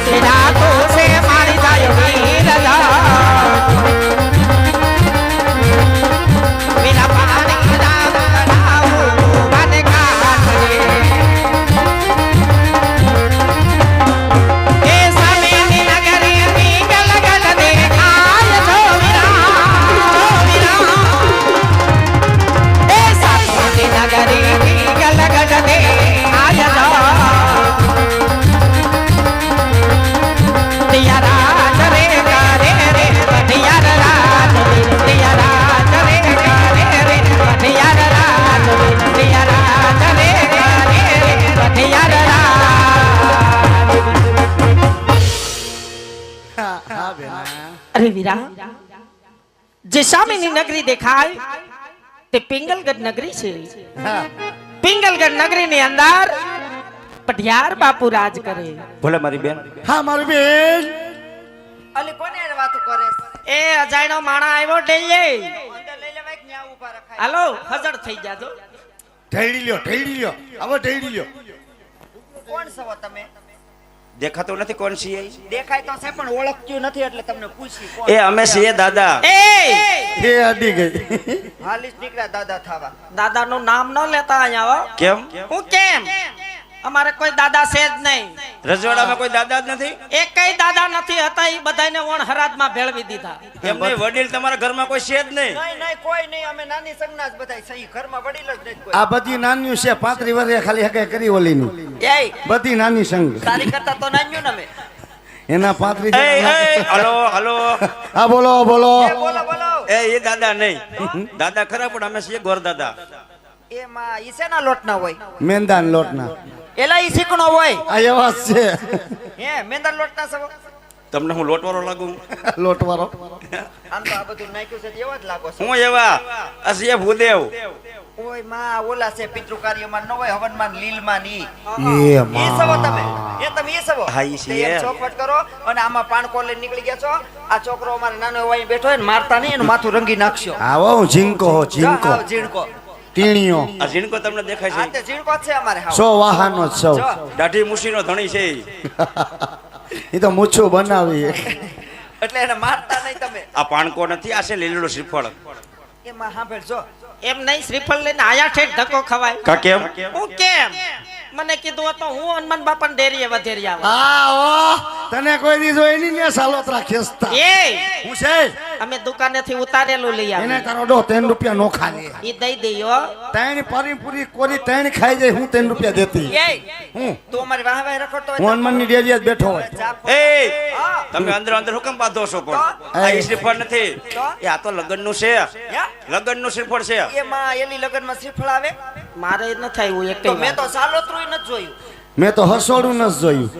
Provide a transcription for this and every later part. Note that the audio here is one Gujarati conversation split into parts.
બધી રાતો અરે વીરા જે સામેની નગરી દેખાય તે પિંગલગઢ નગરી છે. હા. પિંગલગઢ નગરી ની અંદર પઢિયાર બાપુ રાજ કરે. ભલે મારી બેન. હા મારી બેન. અલી કોને વાત વાતો કરે? એ અજાયનો માણા આવ્યો ડેઈએ અંદર લઈ લેવાય કે ન્યા ઊભા રખાય? હાલો હજર થઈ જાજો. ઢેડી લ્યો ઢેડી લ્યો. હવે ઢેડી લ્યો. કોણ છો તમે? દેખાતો નથી કોણ છીએ દેખાય તો છે પણ ઓળખતું નથી એટલે તમને પૂછી એ અમે છીએ દાદા. એ! એ અડી ગઈ. હાલીસ નીકળ્યા દાદા થાવા. દાદાનું નામ ન લેતા અહીંયા આવો કેમ? હું કેમ? અમારે કોઈ દાદા છે જ નહીં. રજવાડામાં કોઈ દાદા જ નથી? એક કઈ દાદા નથી હતા એ બધાને વણ હરાજમાં ભેળવી દીધા. એમને વડીલ તમારા ઘરમાં કોઈ છે જ નહીં? નહીં નહીં કોઈ નહીં અમે નાની સંજ્ઞા જ બધાય સહી ઘરમાં વડીલ જ નહીં કોઈ. આ બધી નાની છે પાંત્રી વર્ષે ખાલી હકે કરી ઓલીની. એ બધી નાની સંઘ. તારી કરતા તો નાન્યું ને અમે. એના પાંત્રી એ એ હલો હલો. હા બોલો બોલો. એ બોલો બોલો. એ એ દાદા નહીં. દાદા ખરા પણ અમે છીએ ગોર દાદા એમાં ઈસેના લોટના હોય? મેંદાન લોટના. એલા ઈ શીખણો હોય. આ એ વાત છે. હે મેંદર લોટતા સવો. તમને હું લોટવાળો લાગુ? લોટવારો આમ તો આ બધું નાખ્યું છે એવા જ લાગો છો. હું એવા? અસીએ ભૂદેવ ઓયમાં ઓલા છે પિતૃ કાર્યમાં ન હોય હવનમાં લીલમાં ની. એ ઈ સવો તમે. એ તમે એ સવો. હા, ઈ છે ચોકવટ કરો અને આમાં પાણકો લઈને નીકળી ગયા છો. આ છોકરો અમારે નાનો હોય બેઠો હોય ને મારતા નહીં એનું માથું રંગી નાખશો. આવો જીંકો ઝીંકો હો ઝીંકો. ઝીણકો ટીણીઓ. આ ઝીણકો તમને દેખાય આ છે તે ઝીણકો છે અમારે સો વાહનો સૌ. દાઢી મુશીનો ધણી છે એ તો મૂછું બનાવી. એટલે એને મારતા નહીં તમે. આ પાણકો નથી આ છે લીલો શ્રીફળ. એમાં સાંભળ જો. એમ નહીં શ્રીફળ લઈને આયા ઠેઠ ધક્કો ખવાય. કા કેમ? હું કેમ? મને કીધું તો હું હનુમાન બાપા ડેરીએ વધેરી આવું. હા ઓ તને કોઈ દી જોઈ નહીં ને સાલોતરા ખેંચતા એ! હું છે? અમે દુકાનેથી ઉતારેલું લઈ એને તારો દો 3 રૂપિયા નો ખાલી. ઈ દઈ હો ત્રણ પાણીપુરી કોરી ત્રણ ખાઈ જાય હું ત્રણ રૂપિયા દેતી. એ! હું? તું અમારી વાહ વાહ રખડતો હું હોય હનુમાનની ડેરીએ જ બેઠો હોય. એ! તમે અંદર અંદર હુકમ બાંધો છો પણ. આ શ્રીફળ નથી? એ આ તો લગ્નનું છે. હે? લગ્નનું શ્રીફળ છે. એમાં એની લગ્નમાં શ્રીફળ આવે? મારે ન થાય એવું એક મેં તો સાલોત્રું નથી જોયું. મેં તો હસોડું ન જોયું.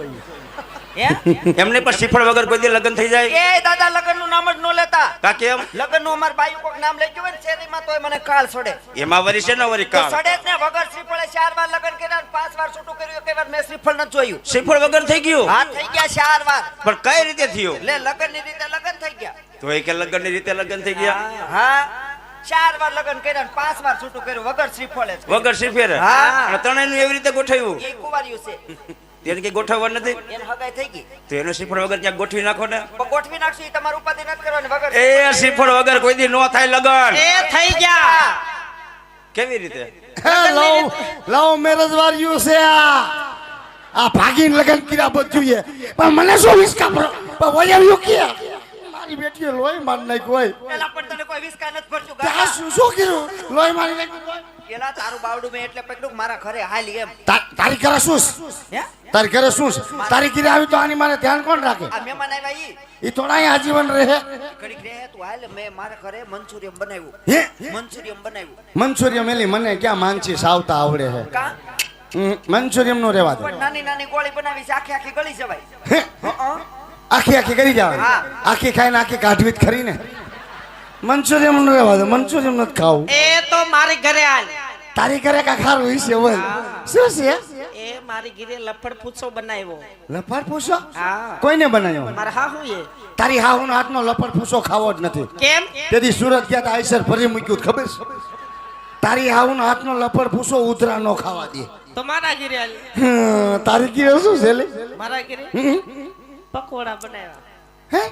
એમને પણ શ્રીફળ વગર કોઈ દી લગ્ન થઈ જાય? એ દાદા લગનનું નામ જ ન લેતા. કા કેમ લગનનું અમાર બાયું કોક નામ લઈ ગયું હોય ને શેરીમાં તોય મને કાળ સડે. એમાં વરી છે ને વરી કાળ? સડે ને વગર શ્રીફળે ચાર વાર લગન કર્યા ને પાંચ વાર છૂટું કર્યું કે વાર મેં શ્રીફળ નથી જોયું. શ્રીફળ વગર થઈ ગયું? હા થઈ ગયા ચાર વાર. પણ કઈ રીતે થયું? લે લગનની રીતે લગ્ન થઈ ગયા. તો એ કે લગ્નની રીતે લગ્ન થઈ ગયા? હા. ચાર વાર લગન કર્યા ને પાંચ વાર છૂટું કર્યું. વગર શ્રીફળે વગર શ્રીફળ? હા. અને ત્રણેયનું એવી રીતે ગોઠવ્યું? એ કુંવાર્યું છે. તેને કઈ ગોઠવવા નથી? એને હગાઈ થઈ ગઈ. તો એનો શ્રીફળ વગર ક્યાંક ગોઠવી નાખો ને? ગોઠવી નાખશું એ તમારું ઉપાધિ નથી કરવાની. વગર એ શ્રીફળ વગર કોઈ દી નો થાય લગ્ન. એ થઈ ગયા. કેવી રીતે? હે લવ લવ મેરેજ વાળ્યું છે આ. આ ભાગીને લગન કર્યા બધું છે. પણ મને શું વિસ્કા પર વયાવ્યું કે મારી બેટીએ લોહી માર નાખ્યું હોય. પણ તને નથી ભરતું આ ગાતા. શું શું કર્યું લોહી મારી નાખ્યું હોય? પેલા તારું બાવડું મેં એટલે પકડ્યું કે મારા ઘરે હાલી એમ. તા- તારી ઘરે શું છે? હે? તારી ઘરે શું છે? તારી ઘરે આવી તો આની મારે ધ્યાન કોણ રાખે? આ મહેમાન આવ્યા ઈ. એ થોડા અહીંયા આજીવન રહે. ઘડીક રહે તું હાલ મેં મારા ઘરે મંચુરિયમ બનાવ્યું. હે? મંચુરિયમ બનાવ્યું. મંચુરિયમ એલી મને ક્યાં માનસી સાવતા આવડે છે કા? મંચુરિયમ નો રેવા દે. પણ નાની નાની ગોળી બનાવી છે આખી આખી ગળી જવાય. હે? હં? આખી આખી કરી જવાની. હા. આખી ખાઈને આખી કાઢવી જ ખરી ને મંચુરિયમનું રહેવા દે મંચુરિયમ નથી ખાવું. એ તો મારી ઘરે આલ. તારી ઘરે કા ખારું હશે બોલ શું છે? એ મારી ઘરે લફડ પૂછો બનાવ્યો. લફડ પૂછો? હા. કોઈને બનાવ્યો? મારા હા હું એ તારી હાહુનો હાથનો લફડ પૂછો ખાવો જ નથી. કેમ? તેથી સુરત ગયા તા આઈસર ફરી મૂક્યું ખબર છે? તારી હાહુનો હાથનો લફડ પૂછો ઉધરા નો ખાવા દે. તો મારા ઘરે આલ. તારી ઘરે શું છે લે? મારા ઘરે? પકોડા બનાવ્યા. હે?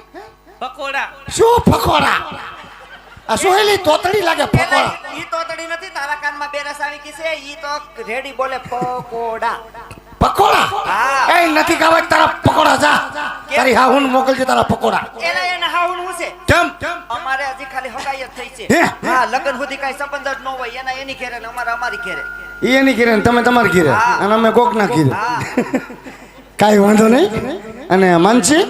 પકોડા. શું પકોડા? આ સોહેલી તોતડી લાગે પકોડા ઈ તોતડી નથી તારા કાનમાં બેરસ આવી ગઈ છે ઈ તો રેડી બોલે પકોડા. પકોડા? હા. એ નથી ખાવા તારા પકોડા જા. તારી હા હું મોકલજે તારા પકોડા. એના એના હાહુન હું છે? કેમ? અમારે હજી ખાલી હગાઈ જ થઈ છે. હા? લગન સુધી કાંઈ સંબંધ જ ન હોય એના એની ઘેરે ને અમારા અમારી ઘેરે. ઈ એની ઘેરે ને તમે તમારી ઘેરે. અને અમે કોક ના ઘેરે કાઈ વાંધો નહીં. અને માનસી?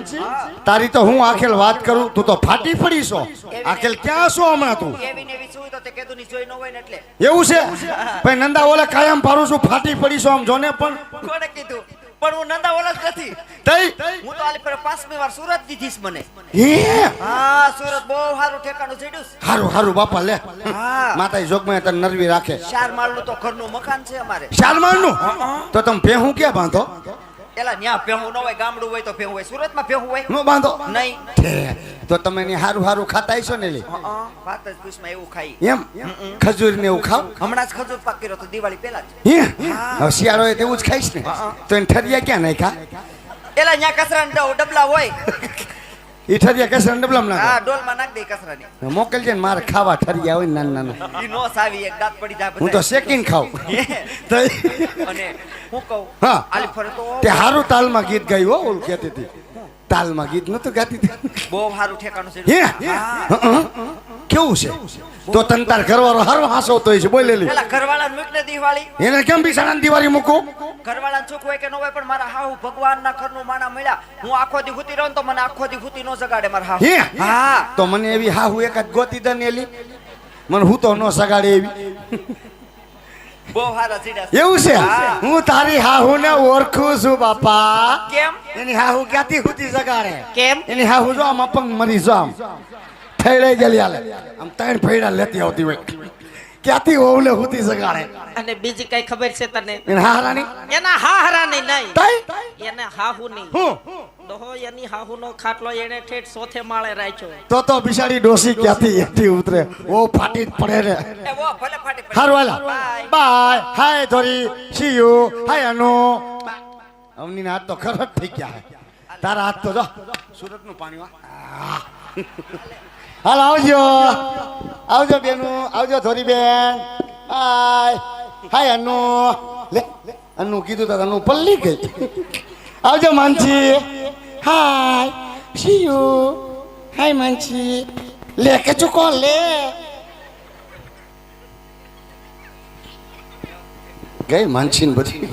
તારી તો હું આખેલ વાત કરું તું તો ફાટી પડી છો આખેલ ક્યાં છો હમણાં તું? એવી છે ભાઈ નંદા ઓલે કાયમ પાડું છું ફાટી પડી છો આમ જોને પણ. કીધું? પણ હું નંદા ઓલા જ નથી. તઈ? હું તો આલી પર પાંચમી વાર સુરત દીધીશ મને. હે? હા સુરત બહુ સારું ઠેકાણું જડ્યું છે. સારું હારું બાપા લે. હા. માતા જોગમાં તને નરવી રાખે. ચાર માળનું તો ઘરનું મકાન છે અમારે. શાલમાનનું તો તમે ભેહું ક્યાં બાંધો? એલા ન્યા ભેહું ન હોય ગામડું હોય તો ભેહું હોય. સુરતમાં ભેહું હોય? નો બાંધો. નહીં. તો તમે ને હારું હારું ખાતા હશો ને લે? વાત જ પૂછમાં એવું ખાઈ. એમ? ખજૂર ને એવું ખાવ? હમણાં જ ખજૂર પાક કર્યો તો દિવાળી પહેલા જ. હે? શિયાળો હોય તેવું જ ખાઈશ ને? તો એને ઠરિયા ક્યાં નહીં ખા પેલા ન્યા કચરાના ડબ- ડબલા હોય. ઈ ઠરિયા કેસર ડબલામ હા ડોલ ડોલમાં નાખ દે કચરાની. મોકલજે ને મારે ખાવા ઠરિયા હોય નાના નાના. ઈ નો સાવી એક દાંત પડી જાય હું તો. શેકીને ખાઉં. અને હું કહું હા. આલી ફરતો તે હારું તાલમાં ગીત ગાયું હો ઓલું કહેતી હતી. તાલમાં ગીત નતું ગાતી હતી. બહુ સારું ઠેકાણું છે? કેવું છે? તો તન તાર ઘરવાળો હારો હાસો તો છે બોલેલી પેલા ઘરવાળા મૂકને દિવાળી. એને કેમ બિસાડાની દિવાળી મૂકું? ઘરવાળા ચૂક હોય કે ન હોય પણ મારા હાહુ ભગવાનના ઘરનું માણા મળ્યા. હું આખો દી હુતી રહું તો મને આખો દી હુતી નો જગાડે મારા હાહુ. હે? હા. તો મને એવી હા હું એકાદ ગોતી દનેલી મને હું તો ન સગાડે એવી. એવું છે? હું. તારી હાહુ ને ઓળખું છું બાપા. કેમ? એની હાહુ ક્યાંથી સુધી જગાડે? કેમ? એની હાહુ જો આમ અપંગ મરી જો આમ. ફેડાઈ ગયેલી આમ ત્રણ ફેડા લેતી આવતી હોય. ક્યાંથી ઓવલે હુતી સગાડે અને બીજી કઈ ખબર છે તને? હા હારાની? એના હાહરાની નહીં. તઈ? એને હાહુની. હું? ડોહો એની હાહુનો ખાટલો એને ઠેઠ સોથે માળે રાખ્યો. તો તો બિચારી ડોસી ક્યાંથી એથી ઉતરે? ઓ ફાટી જ પડે રે એ વો ભલે ફાટી પડે. હારું હાલા. બાય. હાય ધોરી. C you. હાય અનુ. અમની હાથ તો ખરત થઈ ગયા તારા હાથ તો જો. સુરતનું પાણી વા હાલ, આવજો. આવજો બેનું, આવજો ધોરી બેન હાય. હાય અનુ લે અનુ કીધું તો અનુ પલ્લી ગઈ. આવજો, માનસી. હાય. સી યુ હાય, માનસી. લે કે ચૂકો લે. ગઈ માનસી બધી.